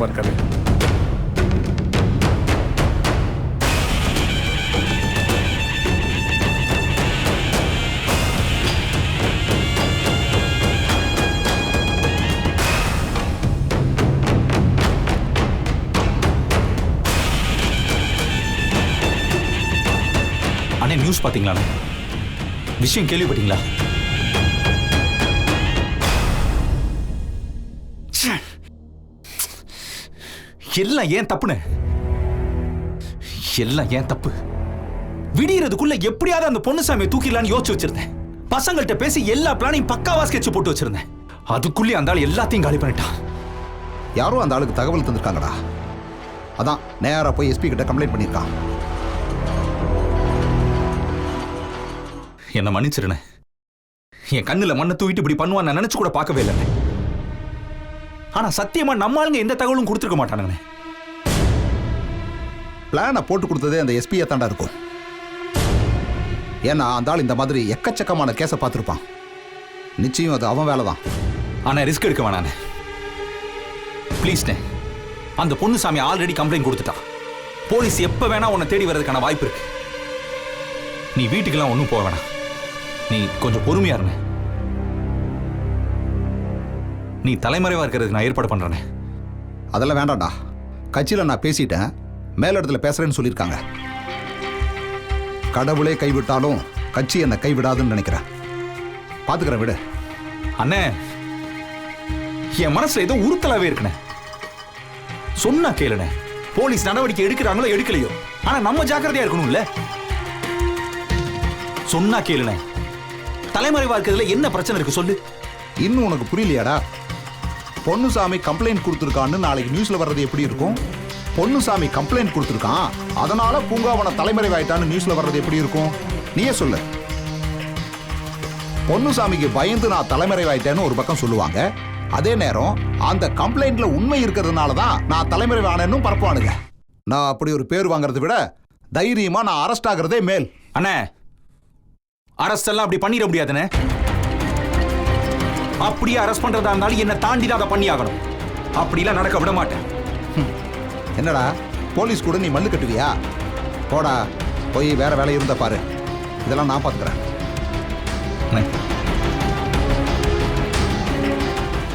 வந்துட்டாரா உள்ளதானே அண்ணே நியூஸ் பார்த்தீங்களா விஷயம் கேள்விப்பட்டீங்களா? எல்லாம் ஏன் தப்புன்னு? எல்லாம் ஏன் தப்பு? விடியறதுக்குள்ள எப்படியாவது அந்த பொண்ணுசாமியை தூக்கிடலான்னு யோசிச்சு வச்சிருந்தேன். பசங்கள்கிட்ட பேசி எல்லா பிளானையும் பக்காவா ஸ்கெட்ச் போட்டு வச்சிருந்தேன். அதுக்குள்ளே அந்த ஆள் எல்லாத்தையும் காலி பண்ணிட்டான். யாரோ அந்த ஆளுக்கு தகவல் தந்திருக்காங்கடா. அதான் நேரா போய் எஸ்பி கிட்ட கம்ப்ளைண்ட் பண்ணியிருக்கான். என்ன மன்னிச்சிருனே. என் கண்ணுல மண்ணை தூக்கிட்டு இப்படி பண்ணுவான் நான் நினைச்சு கூட பார்க்கவே இல்லை ஆனா சத்தியமா நம்ம ஆளுங்க எந்த தகவலும் கொடுத்துருக்க மாட்டானுங்கண்ணே பிளானை போட்டு கொடுத்ததே அந்த எஸ்பியை தாண்டா இருக்கும். ஏன்னா அந்த ஆள் இந்த மாதிரி எக்கச்சக்கமான கேஸை பார்த்துருப்பான். நிச்சயம் அது அவன் வேலை தான் ஆனா ரிஸ்க் எடுக்க வேணானே ப்ளீஸ்ண்ணே அந்த பொண்ணு சாமி ஆல்ரெடி கம்ப்ளைண்ட் கொடுத்துட்டான் போலீஸ் எப்ப வேணா உன்னை தேடி வர்றதுக்கான வாய்ப்பு இருக்கு. நீ வீட்டுக்கெல்லாம் ஒன்றும் போக வேணாம். நீ கொஞ்சம் பொறுமையா இருண்ணே நீ தலைமறைவா இருக்கிறதுக்கு நான் ஏற்பாடு பண்றேனே. அதெல்லாம் வேண்டாம்டா. கட்சியில் நான் பேசிட்டேன். மேலிடத்துல பேசுறேன்னு சொல்லியிருக்காங்க. கடவுளே கைவிட்டாலும் கட்சி என்னை கைவிடாதுன்னு நினைக்கிறேன். பார்த்துக்கிறேன் விடு. அண்ணே என் மனசுல ஏதோ உறுத்தலாவே இருக்குண்ணே. சொன்னா கேளுண்ணே. போலீஸ் நடவடிக்கை எடுக்கிறாங்களோ எடுக்கலையோ. ஆனா நம்ம ஜாக்கிரதையா இருக்கணும்ல. சொன்னா கேளுண்ணே. தலைமறைவா இருக்கிறதுல என்ன பிரச்சனை இருக்கு சொல்லு. இன்னும் உனக்கு புரியலையாடா? பொன்னுசாமி கம்ப்ளைண்ட் கொடுத்துருக்கான்னு நாளைக்கு நியூஸ்ல வர்றது எப்படி இருக்கும்? பொன்னுசாமி கம்ப்ளைண்ட் கொடுத்துருக்கான். அதனால பூங்காவன தலைமறைவாயிட்டான்னு நியூஸ்ல வர்றது எப்படி இருக்கும்? நீயே சொல்லு. பொன்னுசாமிக்கு பயந்து நான் தலைமறைவாயிட்டேன்னு ஒரு பக்கம் சொல்லுவாங்க. அதே நேரம் அந்த கம்ப்ளைண்ட்ல உண்மை இருக்கிறதுனால தான் நான் தலைமறைவானேன்னு பரப்புவானுங்க. நான் அப்படி ஒரு பேர் வாங்குறதை விட தைரியமா நான் அரெஸ்ட் ஆகிறதே மேல். அண்ணே அரஸ்ட் எல்லாம் அப்படி பண்ணிட முடியாதுண்ணே. அப்படியே அரெஸ்ட் பண்றதா இருந்தாலும் என்ன தாண்டி தான் அதை பண்ணி ஆகணும் அப்படிலாம் நடக்க விட மாட்டேன். என்னடா? போலீஸ் கூட நீ மல்லு கட்டுவியா? போடா போய் வேற வேலை இருந்தா பாரு. இதெல்லாம் நான் பார்த்துக்கிறேன்.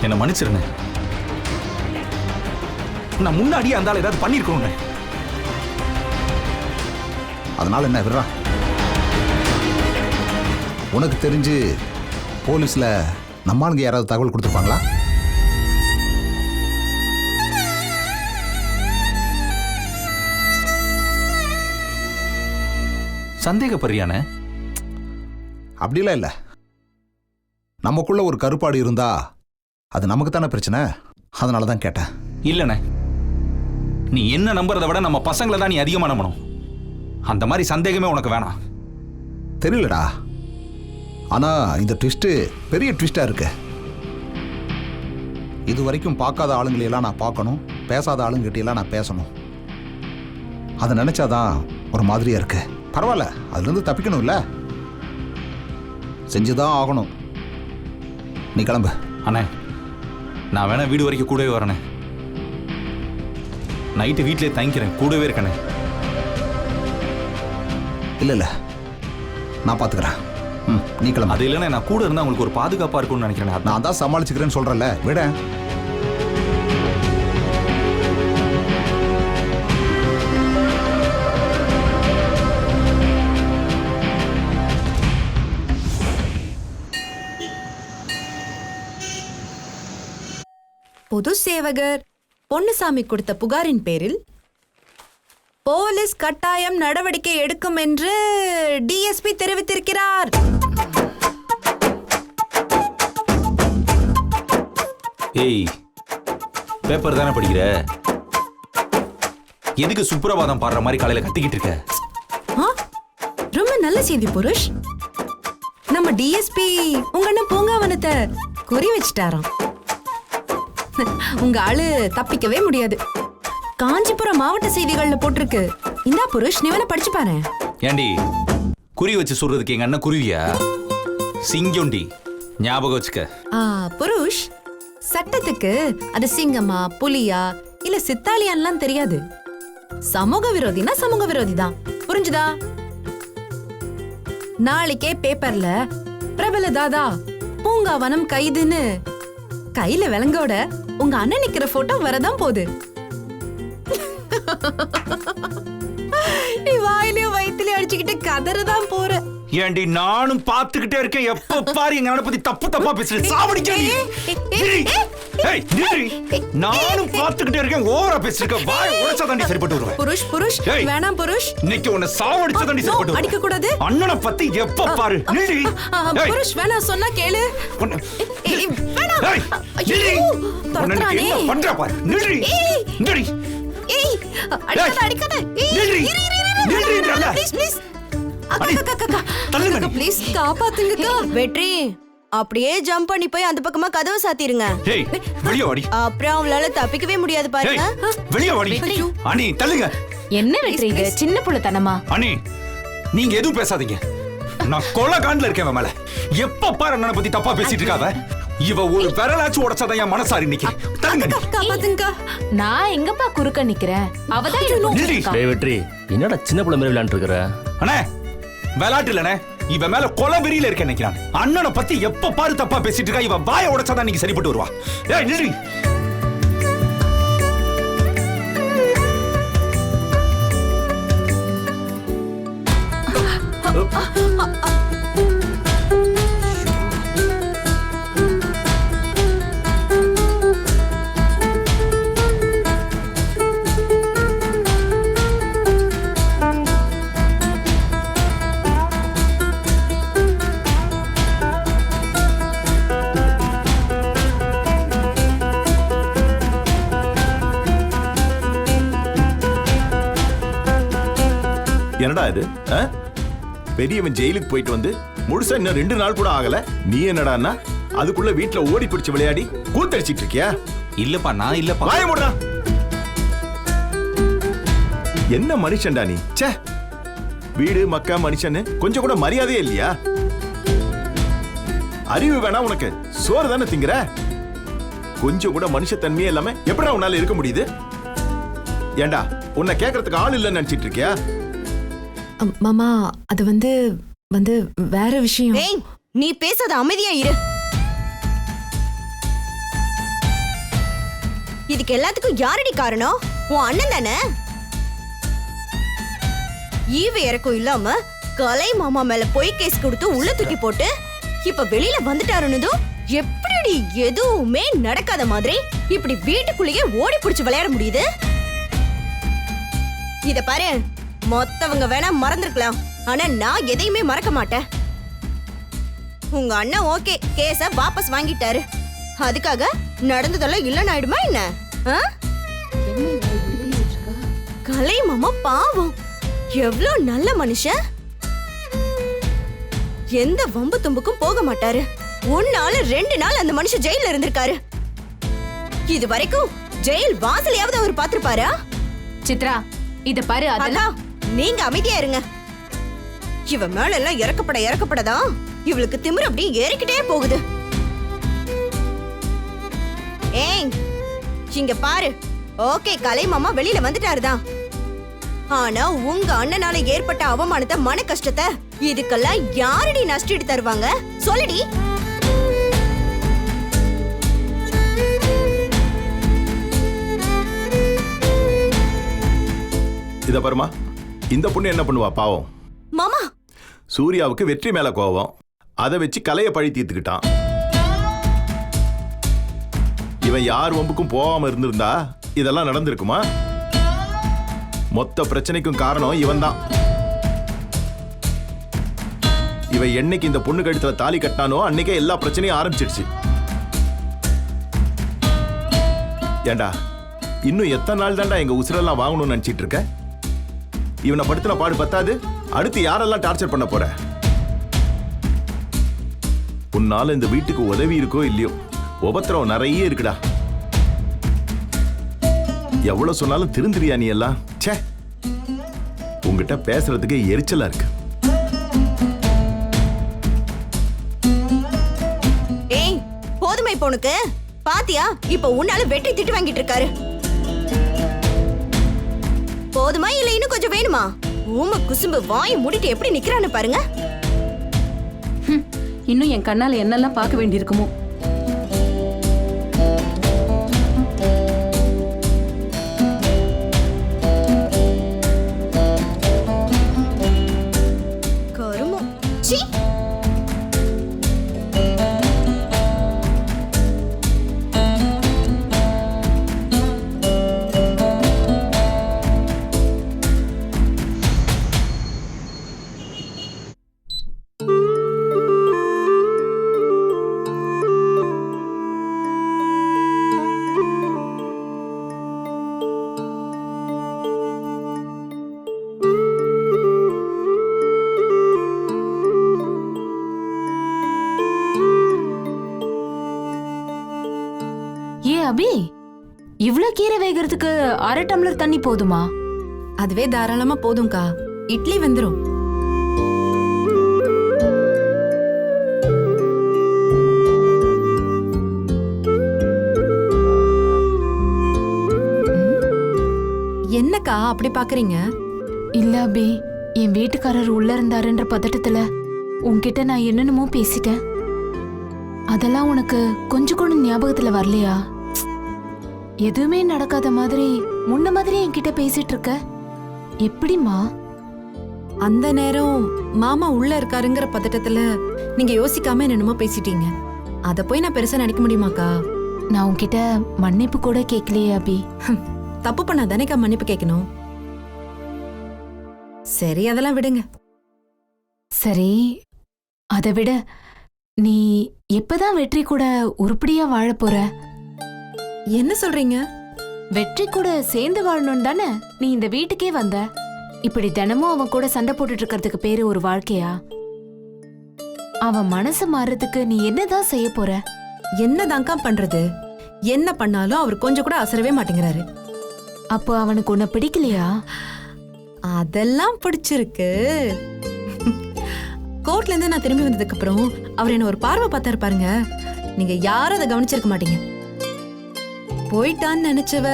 என்னை மன்னிச்சிருங்க. நான் முன்னாடியே அந்த ஆள் ஏதாவது பண்ணிருக்கணும்ண்ணே அதனால என்ன விடுறா? உனக்கு தெரிஞ்சு போலீஸ்ல நம்ம ஆளுங்க யாராவது தகவல் கொடுத்துருப்பாங்களா? சந்தேகப்படுறியானே? அப்படிலாம் இல்லை. நமக்குள்ள ஒரு கருப்பாடு இருந்தா அது நமக்கு தானே பிரச்சனை? அதனால தான் கேட்டேன். இல்லைண்ணே நீ என்ன நம்புறதை விட நம்ம பசங்களை தான் நீ அதிகமாக நம்பணும். அந்த மாதிரி சந்தேகமே உனக்கு வேணாம். தெரியலடா. ஆனா இந்த ட்விஸ்ட்டு பெரிய ட்விஸ்டா இருக்கு. இது வரைக்கும் பார்க்காத ஆளுங்களையெல்லாம் நான் பார்க்கணும் பேசாத ஆளுங்கிட்டையெல்லாம் நான் பேசணும். அதை நினைச்சாதான் ஒரு மாதிரியா இருக்கு. பரவாயில்ல அதுலேருந்து தப்பிக்கணும்ல? செஞ்சுதான் ஆகணும். நீ கிளம்பு. அண்ணே நான் வேணா வீடு வரைக்கும் கூடவே வரேனே. நைட்டு வீட்டிலே தங்கிக்கிறேன் கூடவே இருக்கண்ணே இல்லை இல்லை. நான் பார்த்துக்கிறேன். நீ கிளம்பு அது இல்லைன்னா நான் கூட இருந்தால் உங்களுக்கு ஒரு பாதுகாப்பாக இருக்கும்னு நினைக்கிறேன் நான் தான் சமாளிச்சுக்கிறேன்னு சொல்கிறேன்ல விட. பொது சேவகர். பொன்னுசாமி கொடுத்த புகாரின் பேரில் போலீஸ் கட்டாயம் நடவடிக்கை எடுக்கும் என்று டிஎஸ்பி தெரிவித்திருக்கிறார். ஏய் பேப்பர் தானே படிக்கிற? எதுக்கு சுப்பிரபாதம் பாடுற மாதிரி காலையில கத்திக்கிட்டு இருக்க? ஆ, ரொம்ப நல்ல செய்தி புருஷ். நம்ம டிஎஸ்பி உங்க அண்ணன் பூங்காவனத்தை குறி வச்சிட்டாராம். உங்க ஆளு தப்பிக்கவே முடியாது. காஞ்சிபுரம் மாவட்ட செய்திகள்ல போட்டிருக்கு. இந்தா புருஷ் நீ வேணா படிச்சு பாரு. ஏண்டி குறி வச்சு சொல்றதுக்கு எங்க அண்ணன் குருவியா சிங்கொண்டி ஞாபகம் வச்சுக்க. ஆ, புருஷ் சட்டத்துக்கு அது சிங்கமா புலியா இல்ல சித்தாளியான்லாம் தெரியாது. சமூக விரோதினா சமூக விரோதி தான். புரிஞ்சுதா? நாளைக்கே பேப்பர்ல பிரபல தாதா பூங்காவனம் கைதுன்னு கையில விலங்கோட உங்க அண்ணன் நிக்கிற போட்டோ வரதான் போகுது. நீ வாயிலையும் வயிற்றுலயும் அடிச்சுக்கிட்டு கதறதான் போற ஏண்டி நானும் பாத்துக்கிட்டே இருக்கேன் எப்ப பாரு எங்க பத்தி தப்பு தப்பா பேசுறேன் சாவடிக்கிறீ. நானும் பாத்துக்கிட்டே இருக்கேன் ஓவரா பேசிருக்க வாய் உடைச்சா தாண்டி சரிப்பட்டு வருவேன் புருஷ் புருஷ். வேணாம் புருஷ் இன்னைக்கு உன்னை சாவடிச்சா தாண்டி சரிப்பட்டு வருவேன். அடிக்கக்கூடாது. அண்ணனை பத்தி எப்ப பாரு நில்லு. புருஷ் வேணாம் சொன்னா கேளு வேணாம் பண்ற பாரு நில்லு. நில்லு. அடிக்காத. அடிக்காத. ப்ளீஸ் ப்ளீஸ் தள்ளுங்க. ப்ளீஸ் வெற்றி அப்படியே ஜம்ப் பண்ணி போய் அந்த பக்கமா கதவை சாத்திருங்க. ஏய் வெளியே அப்புறம் அவங்களால தப்பிக்கவே முடியாது பாருங்க. வெளியே வாடி. அண்ணி தள்ளுங்க. என்ன வெற்றி இது சின்ன புள்ளத்தனமா? அண்ணி நீங்க எதுவும் பேசாதீங்க. நான் கொலை காண்டில் இருக்கேன் மேல. எப்ப பாரு அண்ணனை பத்தி தப்பா பேசிட்டு இருக்காவ இவ ஒரு விரலாச்சும் உடைச்சாதான் என் மனசாரி இன்னைக்கு தள்ளுங்க நான் எங்கப்பா குறுக்க நிக்கிறேன்? அவதான் வெற்றி என்னடா சின்ன பிள்ளை மாதிரி விளையாண்டு இருக்கிற அண்ணே விளையாட்டு இல்லனே இவன் மேல கொலை வெறியில இருக்கேன் நினைக்கிறான் அண்ணனை பத்தி எப்ப பாரு தப்பா பேசிட்டு இருக்கா? இவன் வாயை உடைச்சாதான் இன்னைக்கு சரிப்பட்டு வருவா. ஏய் நில்லு. ஆ? பெரியவன் ஜெயிலுக்கு போயிட்டு வந்து முழுசா இன்னும் ரெண்டு நாள் கூட ஆகல. நீ என்னடான்னா அதுக்குள்ள வீட்ல ஓடி பிடிச்சு விளையாடி கூத்தடிச்சிட்டு இருக்கியா? இல்லப்பா நான் இல்லப்பா. வாய மூடுடா. என்ன மனுஷன்டா நீ? ச்சே. வீடு மக்கா மனுஷன்னு கொஞ்சம் கூட மரியாதையே இல்லையா? அறிவு வேணா உனக்கு. சோறு தானே திங்கிற? கொஞ்சம் கூட மனுஷத்தன்மையே இல்லாம எப்படா உன்னால இருக்க முடியுது? ஏண்டா உன்னை கேட்கறதுக்கு ஆள் இல்லைன்னு நினைச்சிட்டு இருக்கியா? மாமா அது வந்து வந்து வேற விஷயம். ஏய் நீ பேசாத அமைதியா இரு. இதுக்கு எல்லாத்துக்கும் யாரடி காரணம்? உன் அண்ணன் தானே? ஈவு இறக்கம் இல்லாம கலை மாமா மேல பொய் கேஸ் கொடுத்து உள்ள தூக்கி போட்டு இப்ப வெளியில வந்துட்டாருன்னதும் எப்படி எதுவுமே நடக்காத மாதிரி இப்படி வீட்டுக்குள்ளேயே ஓடி பிடிச்சு விளையாட முடியுது? இத பாரு. மொத்தவங்க வேணா மறந்துருக்கலாம். ஆனா நான் எதையுமே மறக்க மாட்டேன். உங்க அண்ணன் ஓகே கேஸ வாபஸ் வாங்கிட்டாரு. அதுக்காக நடந்ததெல்லாம் இல்லைன்னு ஆயிடுமா என்ன? கலை மாமா பாவம். எவ்ளோ நல்ல மனுஷன். எந்த வம்பு தும்புக்கும் போக மாட்டாரு. ஒரு நாள் ரெண்டு நாள் அந்த மனுஷன் ஜெயில இருந்திருக்காரு. இது வரைக்கும் ஜெயில் வாசலையாவது அவர் பாத்திருப்பாரா சித்ரா இத பாரு அதெல்லாம் நீங்க அமைதியா இருங்க. இவ மேல எல்லாம் இறக்கப்பட இறக்கப்படதான் இவளுக்கு திமிரு அப்படியே ஏறிக்கிட்டே போகுது. ஏய் இங்க பாரு. ஓகே கலை மாமா வெளியில வந்துட்டாருதான் ஆனா உங்க அண்ணனால ஏற்பட்ட அவமானத்தை மன கஷ்டத்தை இதுக்கெல்லாம் யாரடி நஷ்டீடு தருவாங்க? சொல்லுடி. இத பாருமா. இந்த பொண்ணு என்ன பண்ணுவா பாவம்? மாமா! சூர்யாவுக்கு வெற்றி மேல கோவம். அதை வச்சு கலைய பழி தீர்த்துக்கிட்டான் இவன் யார் வம்புக்கும் போகாம இருந்திருந்தா இதெல்லாம் நடந்திருக்குமா? மொத்த பிரச்சனைக்கும் காரணம் இவன் தான் இவன் என்னைக்கு இந்த பொண்ணு கழுத்துல தாலி கட்டினானோ அன்னைக்கே எல்லா பிரச்சனையும் ஆரம்பிச்சிடுச்சு ஏண்டா இன்னும் எத்தனை நாள் தான்டா எங்க உசுரெல்லாம் வாங்கணும்னு நினைச்சிட்டு இருக்க? இவனை படுத்தின பாடு பத்தாது. அடுத்து யாரெல்லாம் டார்ச்சர் பண்ண போற? உன்னால இந்த வீட்டுக்கு உதவி இருக்கோ இல்லையோ உபத்திரம் நிறைய இருக்குடா. எவ்வளவு சொன்னாலும் திருந்திரியா நீ எல்லாம்? ச்சே. உங்ககிட்ட பேசுறதுக்கு எரிச்சலா இருக்கு. ஏய் போதுமை பொண்ணுக்கு பாத்தியா இப்ப உன்னால வெட்டி திட்டு வாங்கிட்டு இருக்காரு. போதுமா இல்ல இன்னும் கொஞ்சம் வேணுமா? ஊம குசும்பு வாய் முடிட்டு எப்படி நிக்கிறான்னு பாருங்க. இன்னும் என் கண்ணால என்னெல்லாம் பார்க்க வேண்டியிருக்குமோ? அரை டம்ளர் தண்ணி போதுமா? அதுவே தாராளமா போதும்க்கா. இட்லி வெந்துரும். என்னக்கா அப்படி பாக்குறீங்க? இல்ல அபி என் வீட்டுக்காரர் உள்ள இருந்தாருன்ற பதட்டத்துல உன்கிட்ட நான் என்னென்னமோ பேசிட்டேன். அதெல்லாம் உனக்கு கொஞ்சம் கூட ஞாபகத்துல வரலையா? எதுவுமே நடக்காத மாதிரி முன்ன மாதிரி என்கிட்ட பேசிட்டு இருக்க எப்படிம்மா? அந்த நேரம் மாமா உள்ள இருக்காருங்கிற பதட்டத்துல நீங்க யோசிக்காம என்னென்னமோ பேசிட்டீங்க. அத போய் நான் பெருசா நடிக்க முடியுமாக்கா? நான் உன்கிட்ட மன்னிப்பு கூட கேட்கலையே அபி. தப்பு பண்ணா தானேக்கா மன்னிப்பு கேட்கணும் சரி அதெல்லாம் விடுங்க. சரி அதை விட நீ எப்பதான் வெற்றி கூட உருப்படியா வாழ போற? என்ன சொல்றீங்க? வெற்றி கூட சேர்ந்து வாழணும் தானே நீ இந்த வீட்டுக்கே வந்த? இப்படி தினமும் அவன் கூட சண்டை போட்டுட்டு இருக்கிறதுக்கு பேரு ஒரு வாழ்க்கையா? அவன் மனசு மாறுறதுக்கு நீ என்னதான் செய்ய போற? என்னதான்க்கா பண்றது? என்ன பண்ணாலும் அவர் கொஞ்சம் கூட அசரவே மாட்டேங்கிறாரு. அப்போ அவனுக்கு உன்னை பிடிக்கலையா? அதெல்லாம் பிடிச்சிருக்கு. கோர்ட்ல இருந்து நான் திரும்பி வந்ததுக்கு அப்புறம் அவர் என்ன ஒரு பார்வை பார்த்தாரு பாருங்க. நீங்க யாரும் அதை கவனிச்சிருக்க மாட்டீங்க. போயிட்டான்னு நினைச்சவ.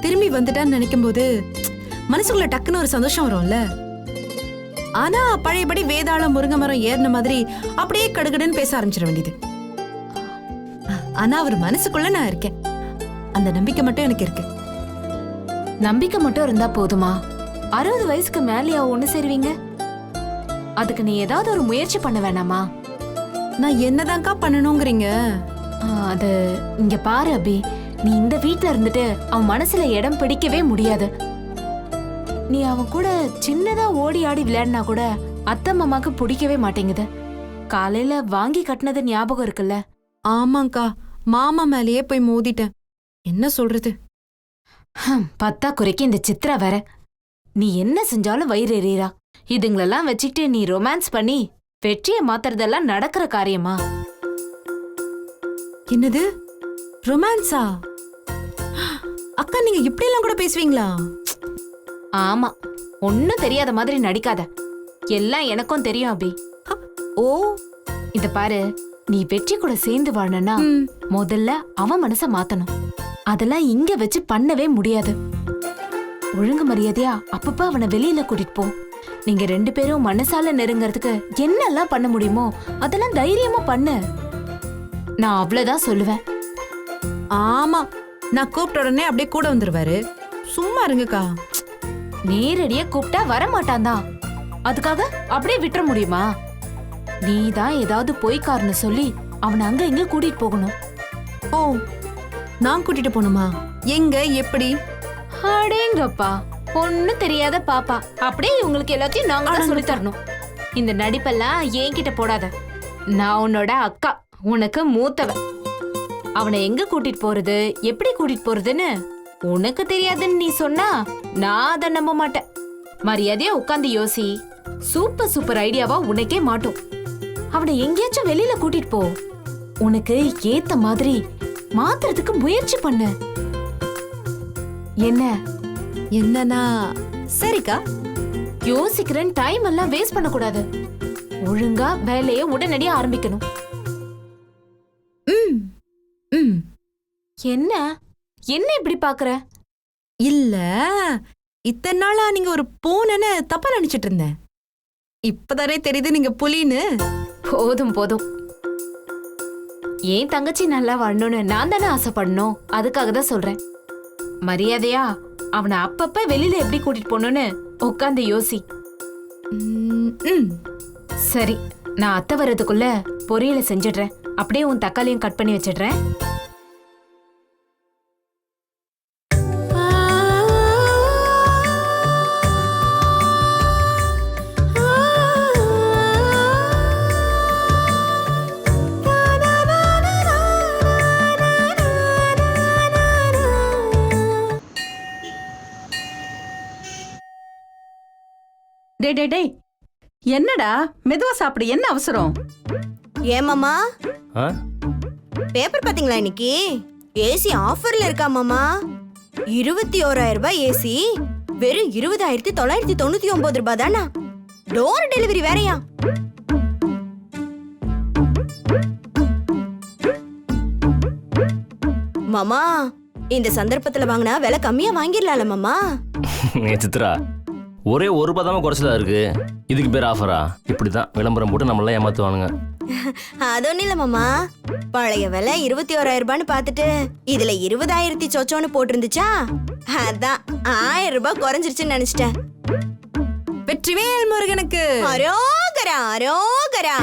திரும்பி வந்துட்டான்னு நினைக்கும் போது மனசுக்குள்ள டக்குன்னு ஒரு சந்தோஷம் வரும்ல. ஆனா பழையபடி வேதாளம் முருங்கை மரம் ஏறின மாதிரி அப்படியே கடுகடுன்னு பேச ஆரம்பிச்சிட வேண்டியது. ஆனா அவர் மனசுக்குள்ள நான் இருக்கேன். அந்த நம்பிக்கை மட்டும் எனக்கு இருக்கு. நம்பிக்கை மட்டும் இருந்தா போதுமா? அறுபது வயசுக்கு மேலேயா ஒண்ணு சேருவீங்க? அதுக்கு நீ ஏதாவது ஒரு முயற்சி பண்ண வேணாமா? நான் என்னதான்க்கா பண்ணணுங்கிறீங்க? அது இங்க பாரு அபி. நீ இந்த வீட்ல இருந்துட்டு அவன் மனசுல இடம் பிடிக்கவே முடியாது. நீ அவன் கூட சின்னதா ஓடி ஆடி விளையாடினா கூட அத்தை மாமாக்கு பிடிக்கவே மாட்டேங்குது. காலையில வாங்கி கட்டினது ஞாபகம் இருக்குல்ல? ஆமாங்க்கா மாமா மேலேயே போய் மோதிட்டேன். என்ன சொல்றது? பத்தா குறைக்கு இந்த சித்ரா வேற. நீ என்ன செஞ்சாலும் வயிறு எறியறா இதுங்களெல்லாம் வச்சுக்கிட்டு நீ ரொமான்ஸ் பண்ணி வெற்றியை மாத்துறதெல்லாம் நடக்கிற காரியமா? என்னது? ரொமான்ஸா அக்கா நீங்க இப்படி எல்லாம் கூட பேசுவீங்களா? ஆமா. ஒன்னும் தெரியாத மாதிரி நடிக்காத. எல்லாம் எனக்கும் தெரியும் அபி. ஓ. இத பாரு நீ வெற்றி கூட சேர்ந்து வாழணும்னா முதல்ல அவன் மனச மாத்தணும். அதெல்லாம் இங்க வச்சு பண்ணவே முடியாது. ஒழுங்கு மரியாதையா அப்பப்ப அவனை வெளியில கூட்டிட்டு போ. நீங்க ரெண்டு பேரும் மனசால நெருங்கறதுக்கு என்னெல்லாம் பண்ண முடியுமோ அதெல்லாம் தைரியமா பண்ணு. நான் அவ்வளவுதான் சொல்லுவேன். ஆமா. நான் கூப்பிட்ட உடனே அப்படியே கூட வந்துருவாரு. சும்மா இருங்கக்கா. நேரடியா கூப்பிட்டா வர மாட்டான்தான் அதுக்காக அப்படியே விட்டுற முடியுமா? நீ தான் ஏதாவது பொய்க்காரன்னு சொல்லி அவனை அங்க இங்க கூட்டிட்டு போகணும். ஓ நான் கூட்டிட்டு போகணுமா? எங்க எப்படி? அடேங்கப்பா ஒண்ணும் தெரியாத பாப்பா. அப்படியே இவங்களுக்கு எல்லாத்தையும் நாங்க தான் சொல்லி தரணும். இந்த நடிப்பெல்லாம் என்கிட்ட போடாத. நான் உன்னோட அக்கா. உனக்கு மூத்தவ அவனை எங்க கூட்டிட்டு போறது? எப்படி கூட்டிட்டு போறதுன்னு? உனக்கு தெரியாதுன்னு நீ சொன்னா நான் அதை நம்ப மாட்டேன். மரியாதையா உட்காந்து யோசி. சூப்பர் சூப்பர் ஐடியாவா உனக்கே மாட்டோம். அவனை எங்கேயாச்சும் வெளியில கூட்டிட்டு போ. உனக்கு ஏத்த மாதிரி மாத்துறதுக்கு முயற்சி பண்ணு. என்ன? என்னன்னா சரிக்கா. யோசிக்கிறேன் டைம் எல்லாம் வேஸ்ட் பண்ண கூடாது ஒழுங்கா வேலையை உடனடியா ஆரம்பிக்கணும். என்ன? என்ன இப்படி பாக்குற? இல்ல இத்தனை நாளா நீங்க ஒரு பூனைன்னு தப்பா நினைச்சிட்டு இருந்தேன். இப்பதானே தெரியுது நீங்க புலின்னு. போதும் போதும். ஏன் தங்கச்சி நல்லா வாழணும்னு நான் தானே ஆசைப்படணும்? அதுக்காக தான் சொல்றேன். மரியாதையா அவனை அப்பப்ப வெளியில எப்படி கூட்டிட்டு போகணும்னு உட்காந்து யோசி. ம். சரி நான் அத்தை வர்றதுக்குள்ள பொரியலை செஞ்சிடுறேன். அப்படியே உன் தக்காளியும் கட் பண்ணி வச்சிடுறேன். டே டே டேய். என்னடா? மெதுவா சாப்பிடு என்ன அவசரம்? ஏன் மாமா? ஆ? பேப்பர் பாத்தீங்களா இன்னைக்கு? ஏசி ஆஃபர்ல இருக்கா மாமா? இருபத்தி ஓராயிரம் ரூபாய் ஏசி வெறும் இருபதாயிரத்தி தொள்ளாயிரத்தி தொண்ணூத்தி ஒன்பது ரூபாய் தானா டோர் டெலிவரி வேறயா? மாமா இந்த சந்தர்ப்பத்துல வாங்கினா விலை கம்மியா வாங்கிடலாம்ல மாமா. ஏ சித்ரா ஒரே ஒரு பதாம குறைச்சலா இருக்கு. இதுக்கு பேர் ஆஃபரா? இப்படிதான் விளம்பரம் போட்டு நம்மளாம் ஏமாத்துவானுங்க. அது ஒண்ணும் இல்ல மாமா. பழைய விலை இருபத்தி ஓராயிரம் ரூபான்னு பார்த்துட்டு இதுல இருபதாயிரத்தி சொச்சோன்னு போட்டிருந்துச்சா? அதான் ஆயிரம் ரூபாய் குறைஞ்சிருச்சுன்னு நினைச்சிட்டேன். வெற்றிவேல் முருகனுக்கு. அரோகரா அரோகரா.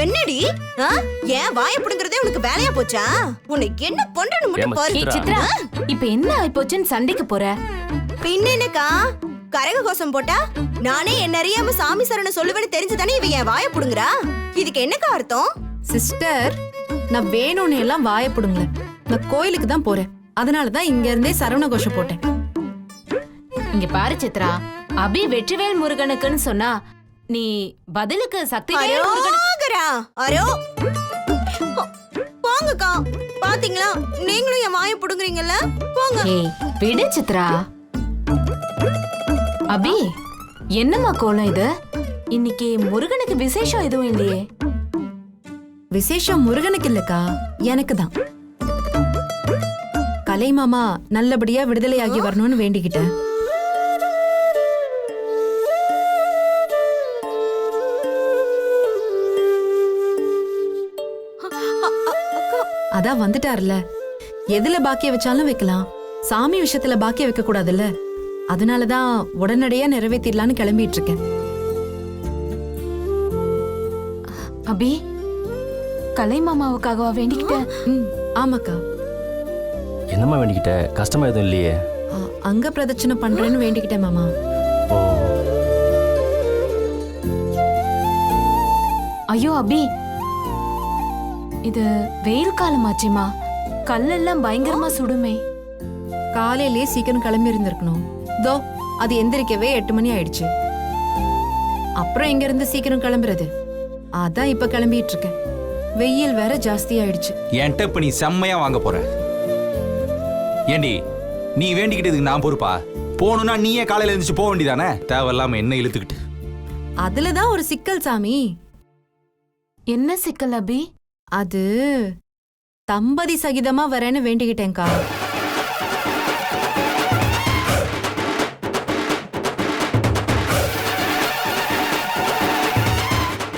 என்னடி? ஆ? ஏன் வாய புடுங்கறதே உனக்கு வேலையா போச்சா? உனக்கு என்ன பண்றன்னு மட்டும் பாரு. சித்ரா. இப்ப என்ன ஆயிப்போச்சுன்னு சண்டைக்கு போற? பின்ன என்னக்கா? கரக போட்டா நானே என்ன அறியாம சாமி சரண சொல்லுவேன்னு தெரிஞ்சுதானே இவ என் வாய புடுங்குறா? இதுக்கு என்னக்கா அர்த்தம்? சிஸ்டர் நான் வேணும்னு எல்லாம் வாய புடுங்கல. நான் கோயிலுக்கு தான் போறேன். அதனால தான் இங்க இருந்தே சரவண கோஷம் போட்டேன். இங்க பாரு சித்ரா. அபி வெற்றிவேல் முருகனுக்குன்னு சொன்னா நீ பதிலுக்கு சக்தி அரோகரா அரோ. போங்கக்கா பாத்தீங்களா? நீங்களும் என் வாய புடுங்குறீங்கல்ல? போங்க ஏய் விடு சித்ரா. அபி என்னம்மா கோலம் இது? இன்னைக்கு முருகனுக்கு விசேஷம் எதுவும் இல்லையே. விசேஷம் முருகனுக்கு இல்லக்கா எனக்கு தான் கலை மாமா நல்லபடியா விடுதலையாகி வரணும்னு வேண்டிக்கிட்டேன். அதான் வந்துட்டார்ல. எதுல பாக்கிய வச்சாலும் வைக்கலாம். சாமி விஷயத்துல பாக்கிய வைக்க கூடாதுல்ல அதனாலதான் உடனடியா நிறைவேற்றிடலான்னு கிளம்பிட்டு இருக்கேன் அபி கலை மாமாவுக்காகவா வேண்டிக்கிட்ட? ம், ஆமாக்கா. என்னம்மா வேண்டிக்கிட்ட? கஷ்டமா எதுவும் இல்லையே. அங்க பிரதட்சணை பண்றேன்னு வேண்டிக்கிட்டேன் மாமா. ஓ. ஐயோ அபி இது வெயில் காலமாச்சுமா கல்லெல்லாம் பயங்கரமா சுடுமே. காலையிலேயே சீக்கிரம் கிளம்பி இருந்திருக்கணும். தோ அது எந்திரிக்கவே எட்டு மணி ஆயிடுச்சு. அப்புறம் இங்க இருந்து சீக்கிரம் கிளம்புறது? அதான் இப்ப கிளம்பிட்டு இருக்கேன் வெயில் வேற ஜாஸ்தி ஆயிடுச்சு. என்கிட்ட இப்ப நீ செம்மையா வாங்க போற. ஏண்டி நீ வேண்டிக்கிட்டதுக்கு நான் பொறுப்பா? போகணும்னா நீயே காலையில எழுந்துச்சு போக வேண்டியதானே? தேவையில்லாம என்ன இழுத்துக்கிட்டு. அதுலதான் ஒரு சிக்கல் சாமி. என்ன சிக்கல் அபி? அது தம்பதி சகிதமா வரேன்னு வேண்டிக்கிட்டேன்க்கா.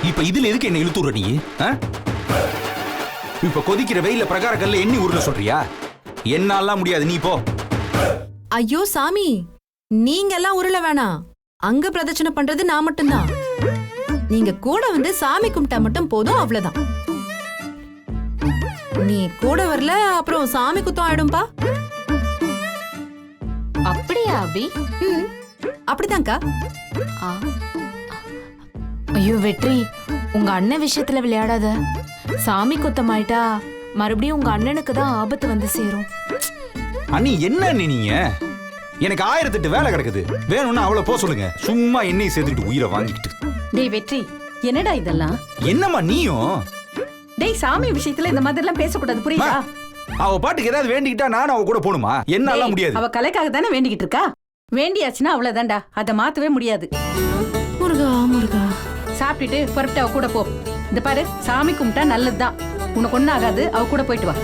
இப்ப இதுல எதுக்கு என்ன இழுத்துற நீ? இப்ப கொதிக்கிற வெயில பிரகார கல்ல எண்ணி உருள சொல்றியா? என்னாலாம் முடியாது நீ போ. ஐயோ சாமி நீங்க எல்லாம் உருள வேணாம் அங்க பிரதட்சணை பண்றது நான் மட்டும்தான். நீங்க கூட வந்து சாமி கும்பிட்டா மட்டும் போதும் அவ்வளவுதான். நீ கூட வரல அப்புறம் சாமி குத்தம் ஆயிடும்பா? அப்படியா அபி? அப்படிதான்க்கா. ஆ. ஐயோ வெற்றி உங்க அண்ணன் விஷயத்துல விளையாடாத. சாமி குத்தமாயிட்டா மறுபடியும் உங்க அண்ணனுக்கு தான் ஆபத்து வந்து சேரும். அண்ணி என்ன நீங்க? எனக்கு ஆயிரத்தெட்டு வேலை கிடக்குது. வேணும்னா அவளை போக சொல்லுங்க. சும்மா எண்ணெய் சேர்த்துக்கிட்டு உயிரை வாங்கிக்கிட்டு. டேய் வெற்றி என்னடா இதெல்லாம்? என்னம்மா நீயும்? டேய் சாமி விஷயத்துல இந்த மாதிரி எல்லாம் பேசக்கூடாது புரியுதா? அவ பாட்டுக்கு ஏதாவது வேண்டிக்கிட்டா நானும் அவ கூட போகணுமா? என்னால டேய், முடியாது. அவ கலைக்காக தானே வேண்டிக்கிட்டு இருக்கா? வேண்டியாச்சுன்னா அவ்வளவுதான்டா அதை மாத்தவே முடியாது. முருகா முருகா. சாப்பிட்டுட்டு புறப்பட்டு அவ கூட போ. இந்த பாரு சாமி கும்பிட்டா நல்லதுதான். உனக்கு ஒன்றும் ஆகாது அவ கூட போயிட்டு வா.